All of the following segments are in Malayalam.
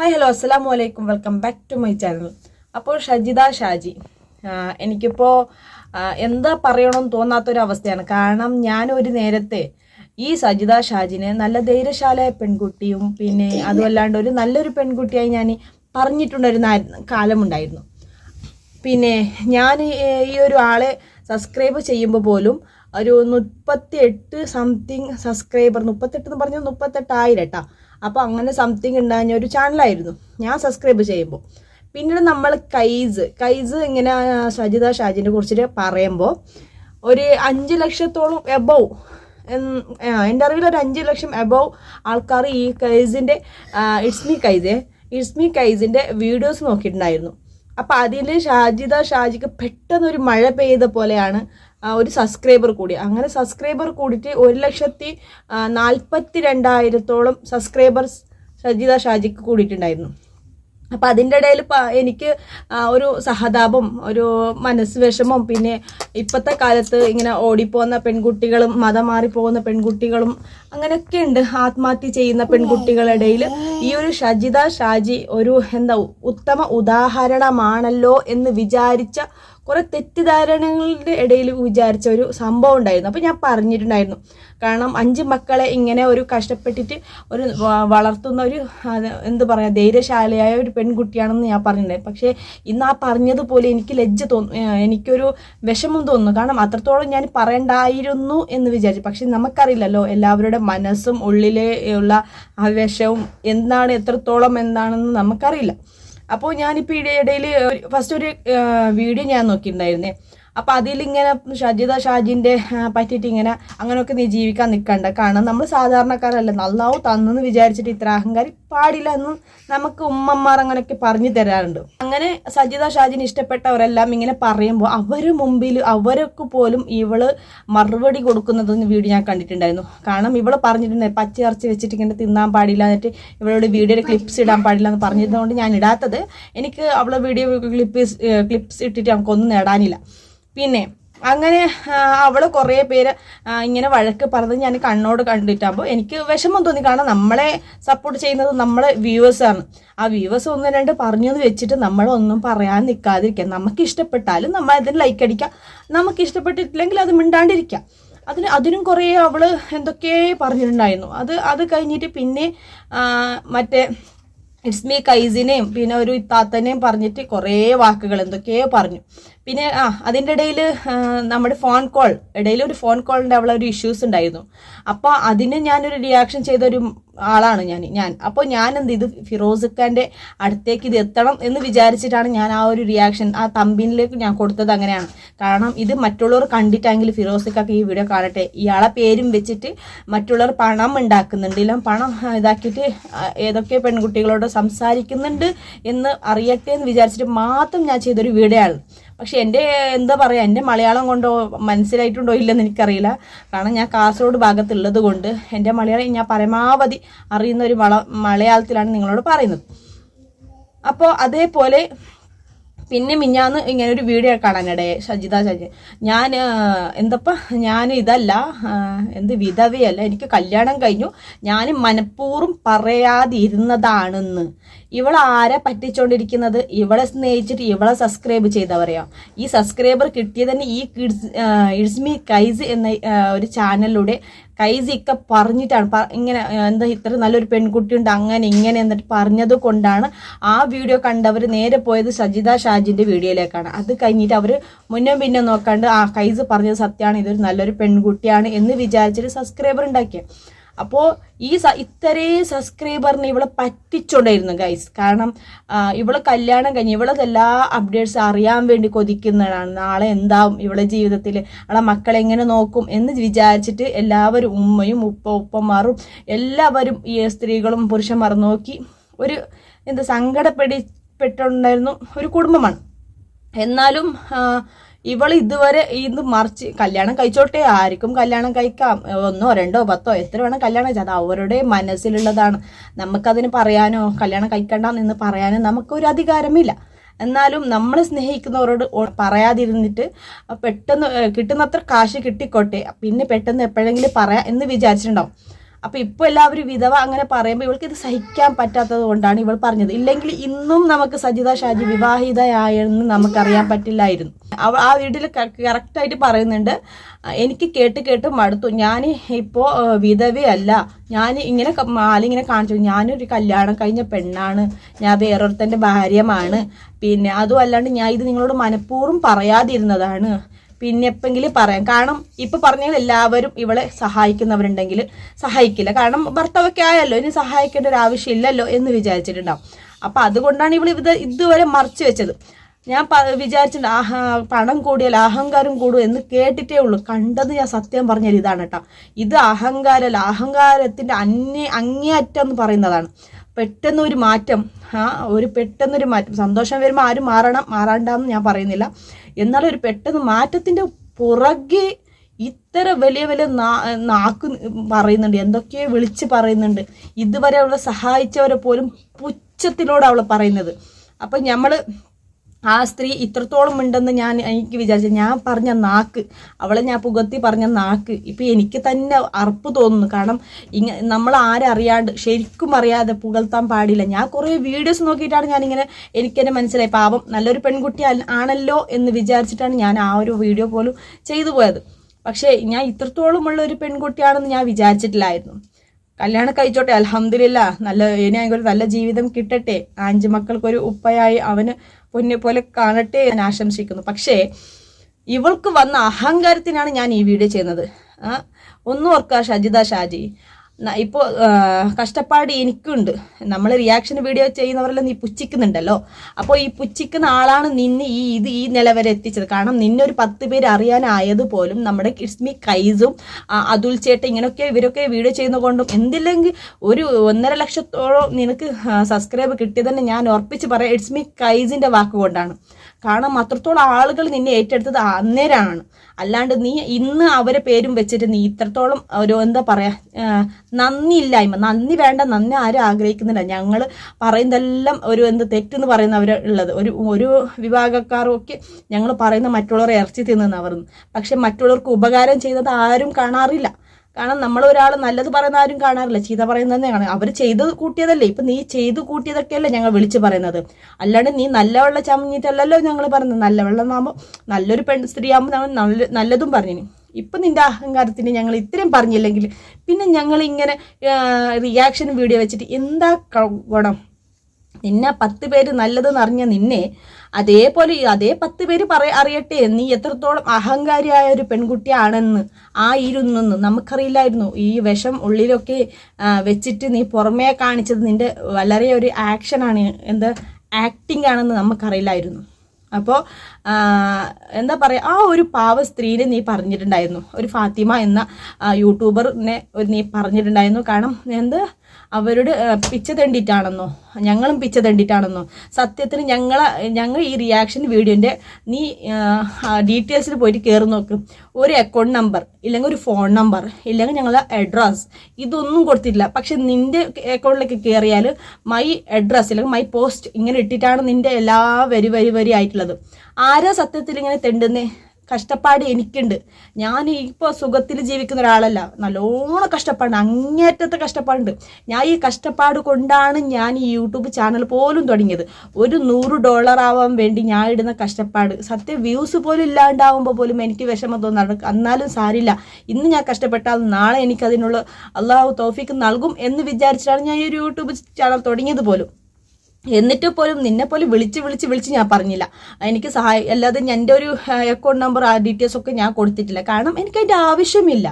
ഹായ് ഹലോ അസ്സാം വലൈക്കും welcome back to my channel അപ്പോൾ ഷജിത ഷാജി എനിക്കിപ്പോൾ എന്താ പറയണമെന്ന് തോന്നാത്തൊരവസ്ഥയാണ്. കാരണം ഞാൻ ഒരു നേരത്തെ ഈ സജിത ഷാജിനെ നല്ല ധൈര്യശാലയ പെൺകുട്ടിയും പിന്നെ അതുമല്ലാണ്ട് ഒരു നല്ലൊരു പെൺകുട്ടിയായി ഞാൻ പറഞ്ഞിട്ടുണ്ടൊരു കാലമുണ്ടായിരുന്നു. പിന്നെ ഞാൻ ഈ ഒരു ആളെ സബ്സ്ക്രൈബ് ചെയ്യുമ്പോൾ പോലും ഒരു മുപ്പത്തി എട്ട് സംതിങ് സബ്സ്ക്രൈബർ മുപ്പത്തെട്ട് എന്ന് പറഞ്ഞാൽ മുപ്പത്തെട്ടായിരം കേട്ടോ അപ്പോൾ അങ്ങനെ സംതിങ് ഉണ്ടായ ഒരു ചാനലായിരുന്നു ഞാൻ സബ്സ്ക്രൈബ് ചെയ്യുമ്പോൾ പിന്നീട് നമ്മൾ കൈസ് കൈസ് ഇങ്ങനെ സജിത ഷാജിനെ കുറിച്ചിട്ട് പറയുമ്പോൾ ഒരു അഞ്ച് ലക്ഷത്തോളം എബവ് എന്റെ അറിവിൽ ഒരു അഞ്ച് ലക്ഷം എബവ് ആൾക്കാർ ഈ കൈസിന്റെ ഇറ്റ്സ് കൈസ് കൈസേ ഇറ്റ്സ് മീ കൈസിന്റെ വീഡിയോസ് നോക്കിയിട്ടുണ്ടായിരുന്നു. അപ്പോൾ അതിൽ ഷാജിദ ഷാജിക്ക് പെട്ടെന്ന് ഒരു മഴ പെയ്ത പോലെയാണ് ഒരു സബ്സ്ക്രൈബർ കൂടി. അങ്ങനെ സബ്സ്ക്രൈബർ കൂടിയിട്ട് ഒരു ലക്ഷത്തി നാൽപ്പത്തി രണ്ടായിരത്തോളം സബ്സ്ക്രൈബേഴ്സ് സജിത ഷാജിക്ക് കൂടിയിട്ടുണ്ടായിരുന്നു. അപ്പം അതിന്റെ ഇടയിൽ എനിക്ക് ഒരു സഹതാപം ഒരു മനസ്സ് വിഷമം പിന്നെ ഇപ്പോഴത്തെ കാലത്ത് ഇങ്ങനെ ഓടിപ്പോകുന്ന പെൺകുട്ടികളും മതം മാറിപ്പോകുന്ന പെൺകുട്ടികളും അങ്ങനെയൊക്കെ ഉണ്ട്. ആത്മഹത്യ ചെയ്യുന്ന പെൺകുട്ടികളുടെ ഇടയിൽ ഈ ഒരു ഷജിത ഷാജി ഒരു എന്താ ഉത്തമ ഉദാഹരണമാണല്ലോ എന്ന് വിചാരിച്ച കുറെ തെറ്റിദ്ധാരണകളുടെ ഇടയിൽ വിചാരിച്ച ഒരു സംഭവം ഉണ്ടായിരുന്നു. അപ്പോൾ ഞാൻ പറഞ്ഞിട്ടുണ്ടായിരുന്നു. കാരണം അഞ്ച് മക്കളെ ഇങ്ങനെ ഒരു കഷ്ടപ്പെട്ടിട്ട് ഒരു വളർത്തുന്ന ഒരു എന്ത് പറയാ ധൈര്യശാലയായ ഒരു പെൺകുട്ടിയാണെന്ന് ഞാൻ പറഞ്ഞിട്ടുണ്ടായി പക്ഷേ ഇന്ന് ആ പറഞ്ഞതുപോലെ എനിക്ക് ലജ്ജ തോന്നു ഏഹ് എനിക്കൊരു വിഷമം തോന്നുന്നു. കാരണം അത്രത്തോളം ഞാൻ പറയണ്ടായിരുന്നു എന്ന് വിചാരിച്ചു. പക്ഷെ നമുക്കറിയില്ലല്ലോ എല്ലാവരുടെ മനസ്സും ഉള്ളിലെ ഉള്ള ആ വിഷവും എന്താണ് എത്രത്തോളം എന്താണെന്ന് നമുക്കറിയില്ല. അപ്പോൾ ഞാനിപ്പോൾ ഇടയിൽ ഫസ്റ്റ് ഒരു വീഡിയോ ഞാൻ നോക്കിയിട്ടുണ്ടായിരുന്നേ. അപ്പോൾ അതിലിങ്ങനെ ഷജിത ഷാജിന്റെ പറ്റിയിട്ട് ഇങ്ങനെ അങ്ങനെയൊക്കെ നീ ജീവിക്കാൻ നിൽക്കണ്ട കാരണം നമ്മൾ സാധാരണക്കാരല്ല നന്നാവും തന്നെന്ന് വിചാരിച്ചിട്ട് ഇത്ര അഹങ്കാരി പാടില്ല എന്ന് നമുക്ക് ഉമ്മമാർ അങ്ങനെയൊക്കെ പറഞ്ഞു തരാറുണ്ട്. അങ്ങനെ സജിത ഷാജിന് ഇഷ്ടപ്പെട്ടവരെല്ലാം ഇങ്ങനെ പറയുമ്പോൾ അവർ മുമ്പിൽ അവർക്ക് പോലും ഇവൾ മറുപടി കൊടുക്കുന്നതെന്ന് വീഡിയോ ഞാൻ കണ്ടിട്ടുണ്ടായിരുന്നു. കാരണം ഇവൾ പറഞ്ഞിട്ടുണ്ട് പച്ചയിറച്ചി വെച്ചിട്ട് ഇങ്ങനെ തിന്നാൻ പാടില്ല എന്നിട്ട് ഇവളോട് വീഡിയോയുടെ ക്ലിപ്സ് ഇടാൻ പാടില്ല എന്ന് പറഞ്ഞതുകൊണ്ട് ഞാൻ ഇടാത്തത്. എനിക്ക് അവളെ വീഡിയോ ക്ലിപ്പ് ക്ലിപ്സ് ഇട്ടിട്ട് നമുക്കൊന്നും നേടാനില്ല. പിന്നെ അങ്ങനെ അവൾ കുറേ പേര് ഇങ്ങനെ വഴക്ക് പറഞ്ഞ് ഞാൻ കണ്ണോട് കണ്ടിട്ടാകുമ്പോൾ എനിക്ക് വിഷമം തോന്നി. കാരണം നമ്മളെ സപ്പോർട്ട് ചെയ്യുന്നത് നമ്മളെ വ്യൂവേഴ്സാണ് ആ വ്യൂവേഴ്സ് ഒന്ന് രണ്ട് പറഞ്ഞു എന്ന് വെച്ചിട്ട് നമ്മളൊന്നും പറയാൻ നിൽക്കാതിരിക്കുക നമുക്ക് ഇഷ്ടപ്പെട്ടാലും നമ്മൾ അതിന് ലൈക്ക് അടിക്കാം നമുക്ക് ഇഷ്ടപ്പെട്ടിട്ടില്ലെങ്കിൽ അത് മിണ്ടാണ്ടിരിക്കാം അതിന് അതിനും കുറേ അവൾ എന്തൊക്കെ പറഞ്ഞിട്ടുണ്ടായിരുന്നു. അത് അത് കഴിഞ്ഞിട്ട് പിന്നെ മറ്റേ ഇറ്റ്സ് മീ കൈസിനെയും പിന്നെ ഒരു ഇത്താത്തനെയും പറഞ്ഞിട്ട് കുറേ വാക്കുകൾ എന്തൊക്കെയോ പറഞ്ഞു. പിന്നെ ആ അതിന്റെ ഇടയിൽ നമ്മുടെ ഫോൺ കോൾ ഇടയിൽ ഒരു ഫോൺ കോളിന്റെ അവളെ ഒരു ഇഷ്യൂസ് ഉണ്ടായിരുന്നു. അപ്പോൾ അതിന് ഞാനൊരു റിയാക്ഷൻ ചെയ്ത ഒരു ആളാണ് ഞാൻ ഞാൻ. അപ്പോൾ ഞാൻ എന്ത് ഇത് ഫിറോസ് ഖാന്റെ അടുത്തേക്ക് ഇത് എത്തണം എന്ന് വിചാരിച്ചിട്ടാണ് ഞാൻ ആ ഒരു റിയാക്ഷൻ ആ തമ്പിനിലേക്ക് ഞാൻ കൊടുത്തത് അങ്ങനെയാണ്. കാരണം ഇത് മറ്റുള്ളവർ കണ്ടിട്ടെങ്കിൽ ഫിറോസ് ഖാക്ക് ഈ വീഡിയോ കാണട്ടെ. ഇയാളെ പേരും വെച്ചിട്ട് മറ്റുള്ളവർ പണം ഉണ്ടാക്കുന്നുണ്ട്. ഇല്ല പണം ഇതാക്കിയിട്ട് ഏതൊക്കെ പെൺകുട്ടികളോട് സംസാരിക്കുന്നുണ്ട് എന്ന് അറിയട്ടെ എന്ന് വിചാരിച്ചിട്ട് മാത്രം ഞാൻ ചെയ്തൊരു വീഡിയോ ആണ്. പക്ഷെ എന്റെ എന്താ പറയുക എന്റെ മലയാളം കൊണ്ടോ മനസ്സിലായിട്ടുണ്ടോ ഇല്ലെന്ന് എനിക്കറിയില്ല. കാരണം ഞാൻ കാസർഗോഡ് ഭാഗത്തുള്ളത് കൊണ്ട് എന്റെ മലയാളം ഞാൻ പരമാവധി അറിയുന്ന ഒരു മള മലയാളത്തിലാണ് നിങ്ങളോട് പറയുന്നത്. അപ്പോൾ അതേപോലെ പിന്നെ മിഞ്ഞാന്ന് ഇങ്ങനെ ഒരു വീഡിയോ കാണാനിടെ സജിത ഷജി ഞാൻ എന്തപ്പ ഞാൻ ഇതല്ല എന്ത് വിധവയല്ല എനിക്ക് കല്യാണം കഴിഞ്ഞു. ഞാൻ മനഃപൂർവം പറയാതിരുന്നതാണെന്ന്. ഇവളെ ആരെ പറ്റിച്ചോണ്ടിരിക്കുന്നത് ഇവളെ സ്നേഹിച്ചിട്ട് ഇവളെ സബ്സ്ക്രൈബ് ചെയ്തവരെയോ? ഈ സബ്സ്ക്രൈബർ കിട്ടിയത് തന്നെ ഈ കിഡ്സ് ഇഡ്സ്മി കൈസ് എന്ന ഒരു ചാനലിലൂടെ കൈസ് ഒക്കെ പറഞ്ഞിട്ടാണ് ഇങ്ങനെ എന്താ ഇത്ര നല്ലൊരു പെൺകുട്ടി ഉണ്ട് അങ്ങനെ ഇങ്ങനെ എന്നിട്ട് പറഞ്ഞത് കൊണ്ടാണ് ആ വീഡിയോ കണ്ടവർ നേരെ പോയത് സജിത ഷാജിന്റെ വീഡിയോയിലേക്കാണ്. അത് കഴിഞ്ഞിട്ട് അവർ മുന്നേ പിന്നെ നോക്കാണ്ട് ആ കൈസ് പറഞ്ഞത് സത്യമാണ് ഇതൊരു നല്ലൊരു പെൺകുട്ടിയാണ് എന്ന് വിചാരിച്ചിട്ട് സബ്സ്ക്രൈബർ ഉണ്ടാക്കിയത് അപ്പോൾ ഈ ഇത്രേ സബ്സ്ക്രൈബറിനെ ഇവളെ പറ്റിച്ചുകൊണ്ടായിരുന്നു ഗൈസ് കാരണം ഇവൾ കല്യാണം കഴിഞ്ഞ് ഇവളെ എല്ലാ അപ്ഡേറ്റ്സ് അറിയാൻ വേണ്ടി കൊതിക്കുന്നതാണ്. നാളെ എന്താവും ഇവളെ ജീവിതത്തിൽ അവളെ മക്കളെ എങ്ങനെ നോക്കും എന്ന് വിചാരിച്ചിട്ട് എല്ലാവരും ഉമ്മയും ഉപ്പ ഉപ്പമാറും എല്ലാവരും ഈ സ്ത്രീകളും പുരുഷന്മാരും നോക്കി ഒരു എന്താ സങ്കടപ്പെടി പെട്ടുണ്ടായിരുന്നു ഒരു കുടുംബമാണ്. എന്നാലും ഇവൾ ഇതുവരെ ഇന്ന് മറിച്ച് കല്യാണം കഴിച്ചോട്ടെ ആർക്കും കല്യാണം കഴിക്കാം. ഒന്നോ രണ്ടോ പത്തോ എത്ര വേണം കല്യാണം കഴിച്ചാൽ അത് അവരുടെ മനസ്സിലുള്ളതാണ്. നമുക്കതിന് പറയാനോ കല്യാണം കഴിക്കണ്ടെന്ന് പറയാനോ നമുക്കൊരു അധികാരമില്ല. എന്നാലും നമ്മളെ സ്നേഹിക്കുന്നവരോട് പറയാതിരുന്നിട്ട് പെട്ടെന്ന് കിട്ടുന്നത്ര കാശ് കിട്ടിക്കോട്ടെ. പിന്നെ പെട്ടെന്ന് എപ്പോഴെങ്കിലും പറയാം എന്ന് വിചാരിച്ചിട്ടുണ്ടാവും. അപ്പൊ ഇപ്പൊ എല്ലാവരും വിധവ അങ്ങനെ പറയുമ്പോൾ ഇവൾക്ക് ഇത് സഹിക്കാൻ പറ്റാത്തത് കൊണ്ടാണ് ഇവൾ പറഞ്ഞത്. ഇല്ലെങ്കിൽ ഇന്നും നമുക്ക് സജിത ഷാജി വിവാഹിതയായെന്ന് നമുക്കറിയാൻ പറ്റില്ലായിരുന്നു. അവ ആ വീട്ടിൽ കറക്റ്റായിട്ട് പറയുന്നുണ്ട്. എനിക്ക് കേട്ട് കേട്ട് മടുത്തു. ഞാൻ ഇപ്പോൾ വിധവയല്ല. ഞാൻ ഇങ്ങനെ മാലിങ്ങനെ കാണിച്ചു. ഞാനൊരു കല്യാണം കഴിഞ്ഞ പെണ്ണാണ്. ഞാൻ വേറൊരുത്തന്റെ ഭാര്യമാണ്. പിന്നെ അതും അല്ലാണ്ട് ഞാൻ ഇത് നിങ്ങളോട് മനഃപൂർവം പറയാതിരുന്നതാണ്. പിന്നെ എപ്പെങ്കിലും പറയാം. കാരണം ഇപ്പൊ പറഞ്ഞാൽ എല്ലാവരും ഇവളെ സഹായിക്കുന്നവരുണ്ടെങ്കിൽ സഹായിക്കില്ല. കാരണം ഭർത്താവൊക്കെ ആയല്ലോ ഇനി സഹായിക്കേണ്ട ഒരു ആവശ്യമില്ലല്ലോ എന്ന് വിചാരിച്ചിട്ടുണ്ടാവും. അപ്പൊ അതുകൊണ്ടാണ് ഇവൾ ഇത് ഇതുവരെ മറച്ചു വെച്ചത്. ഞാൻ വിചാരിച്ചിട്ടുണ്ട് ആഹാ പണം കൂടിയാൽ അഹങ്കാരം കൂടും എന്ന് കേട്ടിട്ടേ ഉള്ളൂ. കണ്ടത് ഞാൻ സത്യം പറഞ്ഞാൽ ഇതാണ് കേട്ടോ. ഇത് അഹങ്കാരമല്ല അഹങ്കാരത്തിന്റെ അന്യ അങ്ങേയറ്റം എന്ന് പറയുന്നതാണ്. പെട്ടെന്ന് ഒരു മാറ്റം ആ ഒരു പെട്ടെന്നൊരു മാറ്റം. സന്തോഷം വരുമ്പോൾ ആരും മാറണം മാറാണ്ടെന്ന് ഞാൻ പറയുന്നില്ല. എന്നാൽ ഒരു പെട്ടെന്ന് മാറ്റത്തിന്റെ പുറകെ ഇത്ര വലിയ വലിയ നാക്ക് പറയുന്നുണ്ട് എന്തൊക്കെയോ വിളിച്ച് പറയുന്നുണ്ട്. ഇതുവരെ അവളെ സഹായിച്ചവരെ പോലും പുച്ഛത്തിനോട് അവൾ പറയുന്നത്. അപ്പം ഞമ്മൾ ആ സ്ത്രീ ഇത്രത്തോളം ഉണ്ടെന്ന് ഞാൻ എനിക്ക് വിചാരിച്ചു. ഞാൻ പറഞ്ഞ നാക്ക് അവളെ ഞാൻ പുകത്തി പറഞ്ഞ നാക്ക് ഇപ്പൊ എനിക്ക് തന്നെ അറപ്പ് തോന്നുന്നു. കാരണം ഇങ്ങ നമ്മൾ ആരറിയാണ്ട് ശരിക്കും അറിയാതെ പുകഴ്ത്താൻ പാടില്ല. ഞാൻ കുറേ വീഡിയോസ് നോക്കിയിട്ടാണ് ഞാനിങ്ങനെ എനിക്കെന്നെ മനസ്സിലായി. പാപം നല്ലൊരു പെൺകുട്ടി ആണല്ലോ എന്ന് വിചാരിച്ചിട്ടാണ് ഞാൻ ആ ഒരു വീഡിയോ പോലും ചെയ്തു പോയത്. പക്ഷേ ഞാൻ ഇത്രത്തോളമുള്ള ഒരു പെൺകുട്ടിയാണെന്ന് ഞാൻ വിചാരിച്ചിട്ടില്ലായിരുന്നു. കല്യാണം കഴിച്ചോട്ടെ അലഹമില്ല നല്ല ഇനി നല്ല ജീവിതം കിട്ടട്ടെ. അഞ്ച് മക്കൾക്കൊരു ഉപ്പയായി അവന് പൊന്നെ പോലെ കാണട്ടെ ഞാൻ ആശംസിക്കുന്നു. പക്ഷേ ഇവൾക്ക് വന്ന അഹങ്കാരത്തിനാണ് ഞാൻ ഈ വീഡിയോ ചെയ്യുന്നത്. ഒന്നും ഓർക്കുക ഷജിത ഷാജി. ന- ഇപ്പോ ആ, കഷ്ടപ്പാട് എനിക്കുണ്ട്. നമ്മൾ റിയാക്ഷൻ വീഡിയോ ചെയ്യുന്നവരെല്ലാം നീ പുച്ഛിക്കുന്നുണ്ടല്ലോ. അപ്പോൾ ഈ പുച്ഛിക്കുന്ന ആളാണ് നിന്നെ ഈ ഇത് ഈ നില വരെ എത്തിച്ചത്. കാരണം നിന്നെ ഒരു പത്ത് പേര് അറിയാനായത് പോലും നമ്മുടെ കിഡ്സ്മി കൈസും അതുൽ ചേട്ട ഇങ്ങനെയൊക്കെ ഇവരൊക്കെ വീഡിയോ ചെയ്യുന്ന കൊണ്ടും എന്തില്ലെങ്കിൽ ഒരു ഒന്നര ലക്ഷത്തോളം നിനക്ക് സബ്സ്ക്രൈബ് കിട്ടിയതന്നെ ഞാൻ ഉറപ്പിച്ച് പറയാം. ഇറ്റ്സ് മീ കൈസിന്റെ വാക്കുകൊണ്ടാണ് കാരണം അത്രത്തോളം ആളുകൾ നിന്നെ ഏറ്റെടുത്തത് അന്നേരമാണ് അല്ലാണ്ട് നീ ഇന്ന് അവരെ പേരും വെച്ചിട്ട് നീ ഇത്രത്തോളം ഒരു എന്താ പറയാ നന്ദി ഇല്ലായ്മ നന്ദി വേണ്ട നന്ദി ആരും ആഗ്രഹിക്കുന്നില്ല. ഞങ്ങൾ പറയുന്നതെല്ലാം ഒരു എന്ത് തെറ്റെന്ന് പറയുന്നവർ ഉള്ളത്. ഒരു ഒരു വിഭാഗക്കാരൊക്കെ ഞങ്ങൾ പറയുന്ന മറ്റുള്ളവരെ ഇറച്ചി തിന്നുന്നവർ. പക്ഷെ മറ്റുള്ളവർക്ക് ഉപകാരം ചെയ്തത് ആരും കാണാറില്ല. കാരണം നമ്മൾ ഒരാൾ നല്ലത് പറയുന്ന ആരും കാണാറില്ല. ചീത്ത പറയുന്നത് കാണാം അവർ ചെയ്ത് കൂട്ടിയതല്ലേ. ഇപ്പൊ നീ ചെയ്ത് കൂട്ടിയതൊക്കെയല്ലേ ഞങ്ങൾ വിളിച്ച് പറയുന്നത്. അല്ലാണ്ട് നീ നല്ല വെള്ളം ചമഞ്ഞിട്ടല്ലല്ലോ ഞങ്ങൾ പറയുന്നത്. നല്ല വെള്ളം ആകുമ്പോൾ നല്ലൊരു പെൺ സ്ത്രീ ആകുമ്പോൾ നമ്മൾ നല്ല നല്ലതും പറഞ്ഞു ഇപ്പൊ നിന്റെ അഹങ്കാരത്തിന് ഞങ്ങൾ ഇത്രയും പറഞ്ഞില്ലെങ്കിൽ പിന്നെ ഞങ്ങൾ ഇങ്ങനെ റിയാക്ഷൻ വീഡിയോ വെച്ചിട്ട് എന്താ ഗുണം നിന്നെ പത്ത് പേര് നല്ലതെന്ന് അറിഞ്ഞ നിന്നെ അതേപോലെ അതേ പത്ത് പേര് പറ അറിയട്ടെ നീ എത്രത്തോളം അഹങ്കാരിയായ ഒരു പെൺകുട്ടിയാണെന്ന് ആയിരുന്നെന്ന് നമുക്കറിയില്ലായിരുന്നു. ഈ വിഷം ഉള്ളിലൊക്കെ വെച്ചിട്ട് നീ പുറമേ കാണിച്ചത് നിന്റെ വളരെ ഒരു ആക്ഷനാണ് എന്താ ആക്ടിംഗ് ആണെന്ന് നമുക്കറിയില്ലായിരുന്നു. അപ്പോൾ എന്താ പറയുക ആ ഒരു പാവ സ്ത്രീനെ നീ പറഞ്ഞിട്ടുണ്ടായിരുന്നു. ഒരു ഫാത്തിമ എന്ന യൂട്യൂബറിനെ നീ പറഞ്ഞിട്ടുണ്ടായിരുന്നു. കാരണം എന്ത് അവരുടെ പിച്ച തെണ്ടിട്ടാണെന്നോ? ഞങ്ങളും പിച്ച തെണ്ടിട്ടാണെന്നോ? സത്യത്തിന് ഞങ്ങളെ ഞങ്ങൾ ഈ റിയാക്ഷൻ വീഡിയോന്റെ നീ ഡീറ്റെയിൽസിൽ പോയിട്ട് കയറി നോക്ക്. ഒരു അക്കൗണ്ട് നമ്പർ ഇല്ലെങ്കിൽ ഒരു ഫോൺ നമ്പർ ഇല്ലെങ്കിൽ ഞങ്ങളെ അഡ്രസ്സ് ഇതൊന്നും കൊടുത്തിട്ടില്ല. പക്ഷെ നിന്റെ അക്കൗണ്ടിലേക്ക് കയറിയാൽ മൈ അഡ്രസ്സ് അല്ലെങ്കിൽ മൈ പോസ്റ്റ് ഇങ്ങനെ ഇട്ടിട്ടാണ് നിന്റെ എല്ലാ വരി വരി വരി ആയിട്ടുള്ളത്. ആരാ സത്യത്തിൽ ഇങ്ങനെ തെണ്ടുന്നേ? കഷ്ടപ്പാട് എനിക്കുണ്ട്. ഞാൻ ഇപ്പോൾ സുഖത്തിൽ ജീവിക്കുന്ന ഒരാളല്ല. നല്ലോണം കഷ്ടപ്പാട് അങ്ങേറ്റത്തെ കഷ്ടപ്പാടുണ്ട്. ഞാൻ ഈ കഷ്ടപ്പാട് കൊണ്ടാണ് ഞാൻ ഈ യൂട്യൂബ് ചാനൽ പോലും തുടങ്ങിയത്. ഒരു നൂറ് ഡോളർ ആവാൻ വേണ്ടി ഞാൻ ഇടുന്ന കഷ്ടപ്പാട്. സത്യം വ്യൂസ് പോലും ഇല്ലാണ്ടാവുമ്പോൾ പോലും എനിക്ക് വിഷമം തോന്നാറുണ്ട് എന്നാലും സാരില്ല. ഇന്ന് ഞാൻ കഷ്ടപ്പെട്ടാൽ നാളെ എനിക്കതിനുള്ള അള്ളാഹു തോഫിക്ക് നൽകും എന്ന് വിചാരിച്ചാണ് ഞാൻ ഈ ഒരു യൂട്യൂബ് ചാനൽ തുടങ്ങിയത് പോലും. എന്നിട്ട് പോലും നിന്നെ പോലും വിളിച്ച് വിളിച്ച് വിളിച്ച് ഞാൻ പറഞ്ഞില്ല. എനിക്ക് സഹായം അല്ലാതെ എന്റെ ഒരു അക്കൗണ്ട് നമ്പർ ആ ഡീറ്റെയിൽസ് ഒക്കെ ഞാൻ കൊടുത്തിട്ടില്ല. കാരണം എനിക്ക് അതിന്റെ ആവശ്യമില്ല.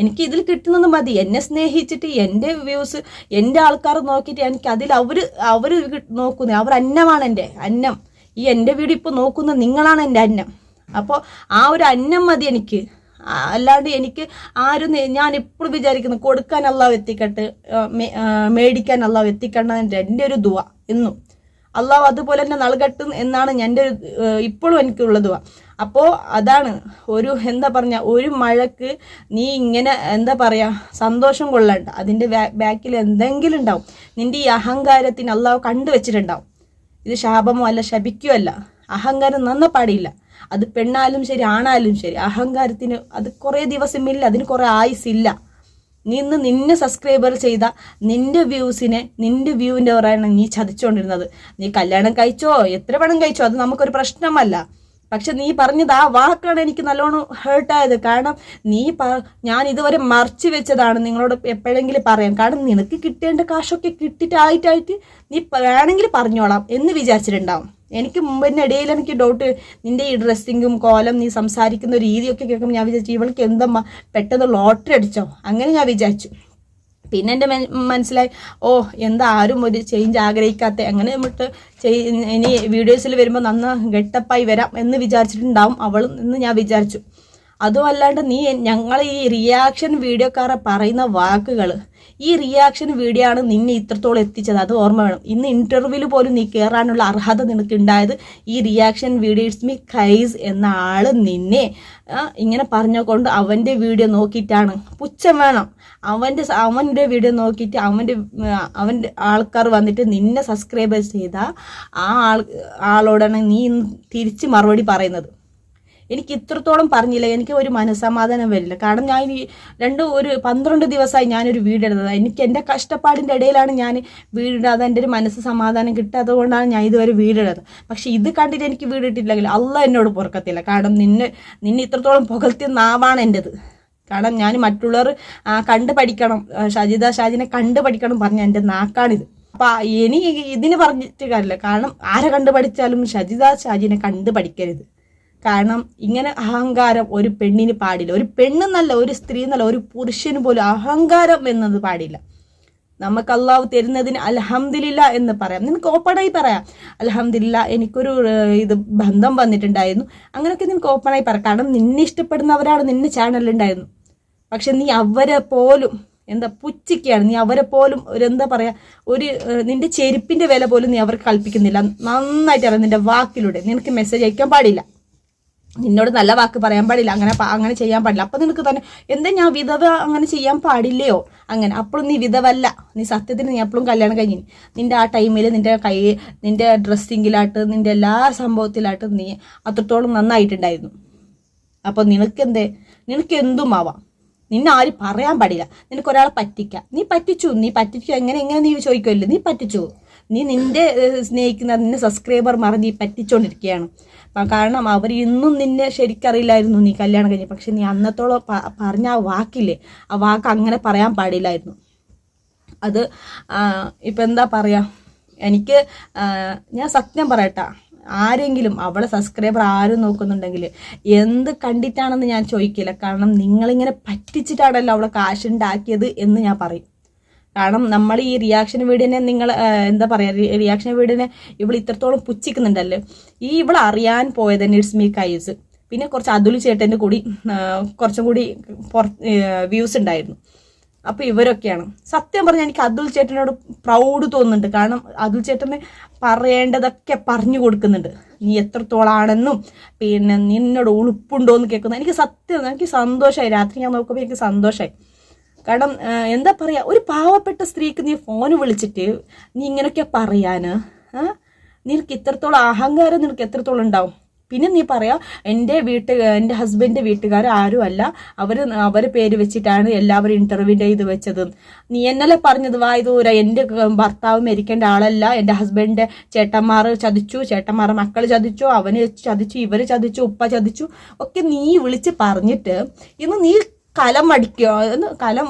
എനിക്ക് ഇതിൽ കിട്ടുന്നത് മതി. എന്നെ സ്നേഹിച്ചിട്ട് എന്റെ വ്യൂസ് എന്റെ ആൾക്കാർ നോക്കിയിട്ട് എനിക്ക് അതിൽ അവർ അവർ നോക്കുന്നത് അവർ അന്നമാണ് എന്റെ അന്നം. ഈ എന്റെ വീട് ഇപ്പോൾ നോക്കുന്ന നിങ്ങളാണ് എന്റെ അന്നം. അപ്പോൾ ആ ഒരു അന്നം മതി എനിക്ക്. അല്ലാണ്ട് എനിക്ക് ആരും ഞാൻ എപ്പോഴും വിചാരിക്കുന്നു കൊടുക്കാൻ അള്ളാഹ് എത്തിക്കട്ടെ മേടിക്കാൻ അള്ളാഹ് എത്തിക്കണം എന്റെ ഒരു ദുവ. എന്നും. അള്ളാഹു അതുപോലെ തന്നെ നൽകട്ടെ എന്നാണ് എന്റെ ഇപ്പോഴും എനിക്കുള്ളത് അപ്പോൾ അതാണ് ഒരു എന്താ പറഞ്ഞ ഒരു മഴക്ക് നീ ഇങ്ങനെ എന്താ പറയുക സന്തോഷം കൊള്ളണ്ട. അതിന്റെ ബാക്കിൽ എന്തെങ്കിലും ഉണ്ടാവും. നിന്റെ ഈ അഹങ്കാരത്തിന് അള്ളാഹു കണ്ടുവച്ചിട്ടുണ്ടാവും ഇത് ശാപമോ അല്ല ശപിക്കോ അല്ല. അഹങ്കാരം നന്ന പാടില്ല. അത് പെണ്ണാലും ശരി ആണാലും ശരി. അഹങ്കാരത്തിന് അത് കുറേ ദിവസമില്ല അതിന് കുറേ ആയുസില്ല നീ ഇന്ന് നിന്നെ സബ്സ്ക്രൈബർ ചെയ്ത നിന്റെ വ്യൂസിനെ നിന്റെ വ്യൂവിന്റെ പറയാണ് നീ ചതിച്ചുകൊണ്ടിരുന്നത് നീ കല്യാണം കഴിച്ചോ എത്ര പണം കഴിച്ചോ അത് നമുക്കൊരു പ്രശ്നമല്ല. പക്ഷെ നീ പറഞ്ഞത് ആ വാക്കാണ് എനിക്ക് നല്ലോണം ഹേർട്ടായത് കാരണം നീ ഞാൻ ഇതുവരെ മറച്ചു വെച്ചതാണ് നിങ്ങളോട് എപ്പോഴെങ്കിലും പറയാം കാരണം നിനക്ക് കിട്ടേണ്ട കാശൊക്കെ കിട്ടിയിട്ടായിട്ടായിട്ട് നീ വേണമെങ്കിൽ പറഞ്ഞോളാം എന്ന് വിചാരിച്ചിട്ടുണ്ടാവും. എനിക്ക് മുമ്പിന്റെ ഇടയിൽ എനിക്ക് ഡൗട്ട് നിന്റെ ഈ ഡ്രസ്സിങ്ങും കോലം നീ സംസാരിക്കുന്ന രീതിയൊക്കെ കേൾക്കുമ്പോൾ ഞാൻ വിചാരിച്ചു ഇവൾക്ക് എന്തമ്മ? പെട്ടെന്ന് ലോട്ടറി അടിച്ചോ? അങ്ങനെ ഞാൻ വിചാരിച്ചു. പിന്നെ എന്റെ മനസ്സിലായി ഓ എന്താ ആരും ഒരു ചേഞ്ച് ആഗ്രഹിക്കാത്ത? അങ്ങനെ നമ്മട്ട് ഇനി വീഡിയോസിൽ വരുമ്പോൾ നന്ന ഗെട്ടപ്പായി വരാം എന്ന് വിചാരിച്ചിട്ടുണ്ടാവും. അവളും എന്ന് ഞാൻ വിചാരിച്ചു. അതും അല്ലാണ്ട് നീ ഞങ്ങൾ ഈ റിയാക്ഷൻ വീഡിയോക്കാരെ പറയുന്ന വാക്കുകൾ ഈ റിയാക്ഷൻ വീഡിയോ ആണ് നിന്നെ ഇത്രത്തോളം എത്തിച്ചത്. അത് ഓർമ്മ വേണം. ഇന്ന് ഇന്റർവ്യൂവിൽ പോലും നീ കയറാനുള്ള അർഹത നിനക്ക് ഉണ്ടായത് ഈ റിയാക്ഷൻ വീഡിയോസ് മീ കൈസ് എന്ന ആൾ നിന്നെ ഇങ്ങനെ പറഞ്ഞുകൊണ്ട് അവന്റെ വീഡിയോ നോക്കിയിട്ടാണ്. പുച്ഛം വേണം. അവന്റെ അവന്റെ വീഡിയോ നോക്കിയിട്ട് അവന്റെ അവന്റെ ആൾക്കാർ വന്നിട്ട് നിന്നെ സബ്സ്ക്രൈബ് ചെയ്ത ആ ആൾ ആളോടാണ് നീ തിരിച്ച് മറുപടി പറയുന്നത്. എനിക്ക് ഇത്രത്തോളം പറഞ്ഞില്ല എനിക്ക് ഒരു മനസ്സമാധാനം വരില്ല. കാരണം ഞാൻ ഈ രണ്ട് ഒരു പന്ത്രണ്ട് ദിവസമായി ഞാനൊരു വീടെടുത്തത് എനിക്ക് എന്റെ കഷ്ടപ്പാടിന്റെ ഇടയിലാണ് ഞാൻ വീടിടാതെ എന്റെ ഒരു മനസ്സ് സമാധാനം കിട്ടാത്തത് കൊണ്ടാണ് ഞാൻ ഇതുവരെ വീടെടുത്തത് പക്ഷേ ഇത് കണ്ടിട്ട് എനിക്ക് വീടിട്ടില്ലെങ്കിൽ അല്ല എന്നോട് പൊറുക്കത്തില്ല. കാരണം നിന്നെ നിന്നെ ഇത്രത്തോളം പുകഴ്ത്തിയ നാവാണ് എന്റെത്. കാരണം ഞാൻ മറ്റുള്ളവർ കണ്ടു പഠിക്കണം. ഷജിത ഷാജിനെ കണ്ടു പഠിക്കണം പറഞ്ഞ എന്റെ നാക്കാണിത്. അപ്പം ഇനി ഇതിന് പറഞ്ഞിട്ട് കാര്യമില്ല. കാരണം ആരെ കണ്ടു പഠിച്ചാലും ഷജിത ഷാജിനെ കണ്ടു പഠിക്കരുത്. കാരണം ഇങ്ങനെ അഹങ്കാരം ഒരു പെണ്ണിന് പാടില്ല. ഒരു പെണ്ണെന്നല്ല ഒരു സ്ത്രീ എന്നല്ല ഒരു പുരുഷന് പോലും അഹങ്കാരം എന്നത് പാടില്ല. നമുക്ക് അള്ളാഹു തരുന്നതിന് അലഹമില്ല എന്ന് പറയാം. നിനക്ക് ഓപ്പണായി പറയാം. അലഹമില്ല എനിക്കൊരു ഇത് ബന്ധം വന്നിട്ടുണ്ടായിരുന്നു. അങ്ങനെയൊക്കെ നിനക്ക് ഓപ്പണായി പറയാം. കാരണം നിന്നെ ഇഷ്ടപ്പെടുന്നവരാണ് നിന്നെ ചാനലുണ്ടായിരുന്നു പക്ഷെ നീ അവരെ പോലും എന്താ പുച്ഛിക്കുകയാണ്. നീ അവരെ പോലും ഒരു എന്താ പറയുക ഒരു നിന്റെ ചെരുപ്പിന്റെ വില പോലും നീ അവർക്ക് കൽപ്പിക്കുന്നില്ല. നന്നായിട്ട് അറിയാം നിന്റെ വാക്കിലൂടെ. നിനക്ക് മെസ്സേജ് അയക്കാൻ പാടില്ല. നിന്നോട് നല്ല വാക്ക് പറയാൻ പാടില്ല അങ്ങനെ അങ്ങനെ ചെയ്യാൻ പാടില്ല. അപ്പൊ നിനക്ക് തന്നെ എന്താ ഞാൻ വിധവ അങ്ങനെ ചെയ്യാൻ പാടില്ലയോ? അങ്ങനെ. അപ്പോഴും നീ വിധവല്ല. നീ സത്യത്തിന് നീ എപ്പോഴും കല്യാണം കഴിഞ്ഞു നിന്റെ ആ ടൈമിൽ നിന്റെ കൈ നിന്റെ ഡ്രസ്സിങ്ങിലായിട്ട് നിന്റെ എല്ലാ സംഭവത്തിലായിട്ട് നീ അത്രത്തോളം നന്നായിട്ടുണ്ടായിരുന്നു. അപ്പോൾ നിനക്കെന്തേ? നിനക്ക് എന്തും ആവാം നിന്നെ ആരും പറയാൻ പാടില്ല. നിനക്ക് ഒരാളെ പറ്റിക്കാം. നീ പറ്റിച്ചു. നീ പറ്റിച്ചു. എങ്ങനെ എങ്ങനെ നീ ചോദിക്കുമല്ലോ നീ പറ്റിച്ചു. നീ നിന്റെ സ്നേഹിക്കുന്ന നിന്റെ സബ്സ്ക്രൈബർ മറന്ന് നീ പറ്റിച്ചോണ്ടിരിക്കുകയാണ് കാരണം അവർ ഇന്നും നിന്നെ ശരിക്കറിയില്ലായിരുന്നു നീ കല്യാണം കഴിഞ്ഞ്. പക്ഷെ നീ അന്നത്തോളം പറഞ്ഞ ആ വാക്കില്ലേ ആ വാക്ക് അങ്ങനെ പറയാൻ പാടില്ലായിരുന്നു. അത് ഇപ്പം എന്താ പറയുക എനിക്ക് ഞാൻ സത്യം പറയട്ടെ ആരെങ്കിലും അവളെ സബ്സ്ക്രൈബർ ആരും നോക്കുന്നുണ്ടെങ്കിൽ എന്ത് കണ്ടിട്ടാണെന്ന് ഞാൻ ചോദിക്കില്ല. കാരണം നിങ്ങളിങ്ങനെ പറ്റിച്ചിട്ടാണല്ലോ അവളെ കാശുണ്ടാക്കിയത് എന്ന് ഞാൻ പറയും. കാരണം നമ്മൾ ഈ റിയാക്ഷൻ വീഡിയോനെ നിങ്ങൾ എന്താ പറയുക റിയാക്ഷൻ വീഡിയോനെ ഇവൾ ഇത്രത്തോളം പുച്ഛിക്കുന്നുണ്ടല്ലോ? ഈ ഇവൾ അറിയാൻ പോയത് ഇറ്റ്സ് മീ കൈസ്. പിന്നെ കുറച്ച് അതുൽ ചേട്ടന്റെ കൂടി കുറച്ചും കൂടി വ്യൂസ് ഉണ്ടായിരുന്നു. അപ്പോൾ ഇവരൊക്കെയാണ്. സത്യം പറഞ്ഞാൽ എനിക്ക് അതുൽ ചേട്ടനോട് പ്രൗഡ് തോന്നുന്നുണ്ട്. കാരണം അതുൽ ചേട്ടന് പറയേണ്ടതൊക്കെ പറഞ്ഞു കൊടുക്കുന്നുണ്ട്. നീ എത്രത്തോളാണെന്നും പിന്നെ നിന്നോട് ഉളുപ്പുണ്ടോ എന്ന് കേൾക്കുന്നു. എനിക്ക് സത്യം എനിക്ക് സന്തോഷമായി രാത്രി ഞാൻ നോക്കുമ്പോൾ എനിക്ക് സന്തോഷമായി കാരണം എന്താ പറയുക ഒരു പാവപ്പെട്ട സ്ത്രീക്ക് നീ ഫോൺ വിളിച്ചിട്ട് നീ ഇങ്ങനെയൊക്കെ പറയാന്? നിനക്ക് ഇത്രത്തോളം അഹങ്കാരം നിനക്ക് എത്രത്തോളം ഉണ്ടാവും? പിന്നെ നീ പറയാ എന്റെ വീട്ട് എന്റെ ഹസ്ബൻഡിന്റെ വീട്ടുകാർ ആരും അല്ല. അവർ അവർ പേര് വെച്ചിട്ടാണ് എല്ലാവരും ഇന്റർവ്യൂ ഇത് വെച്ചത്. നീ എന്നല്ല പറഞ്ഞത്? വായതൂര എന്റെ ഭർത്താവ് മരിക്കേണ്ട ആളല്ല. എന്റെ ഹസ്ബൻഡിന്റെ ചേട്ടന്മാർ ചതിച്ചു ചേട്ടന്മാരുടെ മക്കൾ ചതിച്ചു അവന് ചതിച്ചു ഇവർ ചതിച്ചു ഉപ്പ ചതിച്ചു. ഒക്കെ നീ വിളിച്ച് പറഞ്ഞിട്ട് ഇന്ന് നീ കലം മടിക്കോ എന്ന് കലം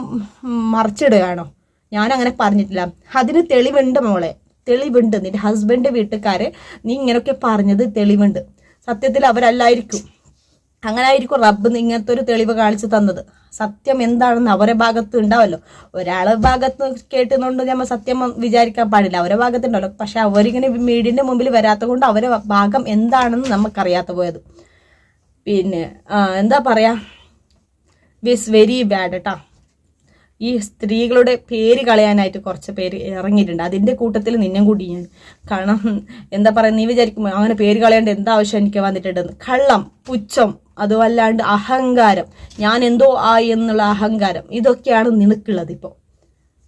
മറിച്ചിടുകയാണോ? ഞാൻ അങ്ങനെ പറഞ്ഞിട്ടില്ല. അതിന് തെളിവുണ്ട് മോളെ. തെളിവുണ്ട്. നിന്റെ ഹസ്ബൻഡ് വീട്ടുകാരെ നീ ഇങ്ങനെയൊക്കെ പറഞ്ഞത് തെളിവുണ്ട്. സത്യത്തിൽ അവരല്ലായിരിക്കും. അങ്ങനെ ആയിരിക്കും റബ്ബ് ഇങ്ങനത്തെ ഒരു തെളിവ് കാണിച്ചു തന്നത്. സത്യം എന്താണെന്ന് അവരെ ഭാഗത്ത് ഉണ്ടാവല്ലോ. ഒരാളെ ഭാഗത്ത് കേട്ടുന്നുണ്ട് നമ്മൾ സത്യം വിചാരിക്കാൻ പാടില്ല. അവരെ ഭാഗത്തുണ്ടല്ലോ പക്ഷെ അവരിങ്ങനെ മീഡിയന്റെ മുമ്പിൽ വരാത്ത കൊണ്ട് അവരെ ഭാഗം എന്താണെന്ന് നമുക്കറിയാത്ത പോയത്. പിന്നെ എന്താ പറയാ? വിസ് വെരി ബാഡ് കേട്ടോ ഈ സ്ത്രീകളുടെ പേര് കളയാനായിട്ട് കുറച്ച് പേര് ഇറങ്ങിയിട്ടുണ്ട്. അതിന്റെ കൂട്ടത്തിൽ നിന്നും കൂടി ഞാൻ കാരണം എന്താ പറയുക നീ വിചാരിക്കുമ്പോൾ അങ്ങനെ പേര് കളയേണ്ട എന്താ ആവശ്യം എനിക്ക് വന്നിട്ടുണ്ടെന്ന്? കള്ളം പുച്ഛം അതുമല്ലാണ്ട് അഹങ്കാരം. ഞാൻ എന്തോ ആയി എന്നുള്ള അഹങ്കാരം. ഇതൊക്കെയാണ് നിനക്കുള്ളത് ഇപ്പോൾ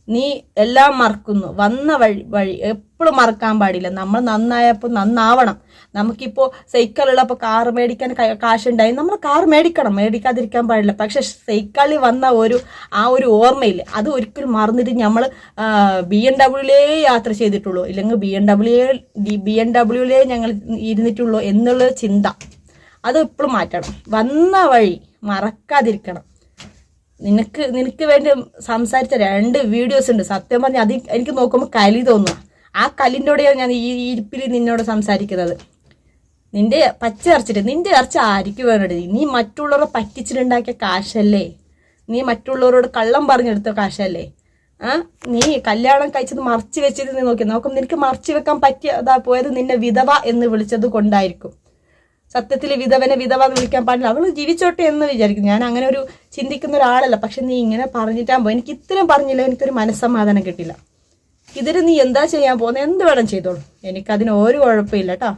നീ എല്ലാം മറക്കുന്നു. വന്ന വഴി വഴി എപ്പോഴും മറക്കാൻ പാടില്ല. നമ്മൾ നന്നായപ്പോൾ നന്നാവണം. നമുക്കിപ്പോൾ സൈക്കിളുള്ളപ്പോൾ കാറ് മേടിക്കാൻ കാശുണ്ടായി. നമ്മൾ കാർ മേടിക്കണം. മേടിക്കാതിരിക്കാൻ പാടില്ല. പക്ഷെ സൈക്കിളിൽ വന്ന ഒരു ആ ഒരു ഓർമ്മയില്ല. അത് ഒരിക്കലും മറന്നിട്ട് നമ്മൾ ബി എം ഡബ്ല്യൂലേ യാത്ര ചെയ്തിട്ടുള്ളൂ. ഇല്ലെങ്കിൽ B M W B M ഡബ്ല്യൂലേ ഞങ്ങൾ ഇരുന്നിട്ടുള്ളൂ എന്നുള്ള ചിന്ത. അത് എപ്പോഴും മാറ്റണം. വന്ന വഴി മറക്കാതിരിക്കണം. നിനക്ക് നിനക്ക് വേണ്ടി സംസാരിച്ച രണ്ട് വീഡിയോസ് ഉണ്ട്. സത്യം പറഞ്ഞാൽ അത് എനിക്ക് നോക്കുമ്പോൾ കലി തോന്നുക ആ കലിന്റെയോടെയാണ് ഞാൻ ഈ ഇരിപ്പിൽ നിന്നോട് സംസാരിക്കുന്നത്. നിന്റെ പച്ച ഇറച്ചിട്ട് നിന്റെ ഇറച്ചി ആർക്ക് വേണ്ടത് നീ മറ്റുള്ളവരെ പറ്റിച്ചിട്ടുണ്ടാക്കിയ കാശല്ലേ? നീ മറ്റുള്ളവരോട് കള്ളം പറഞ്ഞെടുത്ത കാശല്ലേ? ആ? നീ കല്യാണം കഴിച്ചത് മറച്ചു വെച്ചിട്ട് നീ നോക്കി. നോക്കും നിനക്ക് മറച്ചു വെക്കാൻ പറ്റിയതാ പോയത് നിന്നെ വിധവ എന്ന് വിളിച്ചത് കൊണ്ടായിരിക്കും. സത്യത്തിൽ വിധവനെ വിധവ എന്ന് വിളിക്കാൻ പാടില്ല. അവൾ ജീവിച്ചോട്ടെ എന്ന് വിചാരിക്കും ഞാൻ അങ്ങനെ ഒരു ചിന്തിക്കുന്ന ഒരാളല്ല. പക്ഷെ നീ ഇങ്ങനെ പറഞ്ഞിട്ടാകുമ്പോൾ എനിക്ക് ഇത്രയും പറഞ്ഞില്ല. എനിക്കൊരു മനസ്സമാധാനം കിട്ടില്ല ഇതിന് നീ എന്താ ചെയ്യാൻ പോകുന്നത് എന്ത് വേണം ചെയ്തോളൂ. എനിക്കതിന് ഒരു കുഴപ്പമില്ല കേട്ടോ